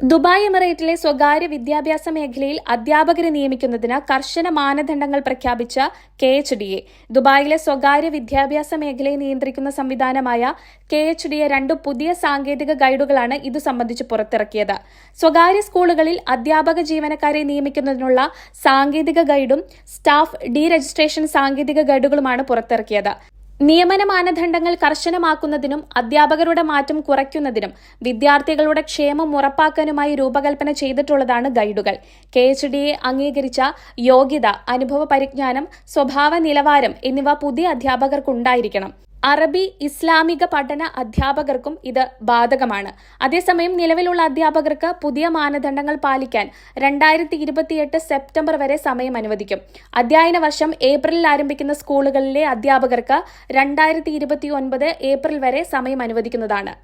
Dubai എമിറേറ്റിലെ സ്വകാര്യ വിദ്യാഭ്യാസ മേഖലയിൽ അധ്യാപകരെ നിയമിക്കുന്നതിന് കർശന മാനദണ്ഡങ്ങൾ പ്രഖ്യാപിച്ച കെ എച്ച് ഡി എ. ദുബായിലെ സ്വകാര്യ വിദ്യാഭ്യാസ മേഖലയെ നിയന്ത്രിക്കുന്ന സംവിധാനമായ കെ എച്ച് ഡി എ രണ്ട് പുതിയ സാങ്കേതിക ഗൈഡുകളാണ് ഇതു സംബന്ധിച്ച് പുറത്തിറക്കിയത്. സ്വകാര്യ സ്കൂളുകളിൽ അധ്യാപക ജീവനക്കാരെ നിയമിക്കുന്നതിനുള്ള സാങ്കേതിക ഗൈഡും സ്റ്റാഫ് ഡി രജിസ്ട്രേഷൻ സാങ്കേതിക ഗൈഡുകളുമാണ് പുറത്തിറക്കിയത്. നിയമന മാനദണ്ഡങ്ങൾ കർശനമാക്കുന്നതിനും അധ്യാപകരുടെ മാറ്റം കുറയ്ക്കുന്നതിനും വിദ്യാർത്ഥികളുടെ ക്ഷേമം ഉറപ്പാക്കാനുമായി രൂപകൽപ്പന ചെയ്തിട്ടുള്ളതാണ് ഗൈഡുകൾ. കെ എച്ച് ഡിയെ അംഗീകരിച്ച യോഗ്യത അനുഭവ പരിജ്ഞാനം സ്വഭാവ നിലവാരം എന്നിവ പുതിയ അധ്യാപകർക്കുണ്ടായിരിക്കണം. അറബി ഇസ്ലാമിക പഠന അധ്യാപകർക്കും ഇത് ബാധകമാണ്. അതേസമയം നിലവിലുള്ള അധ്യാപകർക്ക് പുതിയ മാനദണ്ഡങ്ങൾ പാലിക്കാൻ രണ്ടായിരത്തി ഇരുപത്തിയെട്ട് സെപ്റ്റംബർ വരെ സമയം അനുവദിക്കും. അധ്യയന വർഷം ഏപ്രിലിൽ ആരംഭിക്കുന്ന സ്കൂളുകളിലെ അധ്യാപകർക്ക് രണ്ടായിരത്തി ഏപ്രിൽ വരെ സമയം അനുവദിക്കുന്നതാണ്.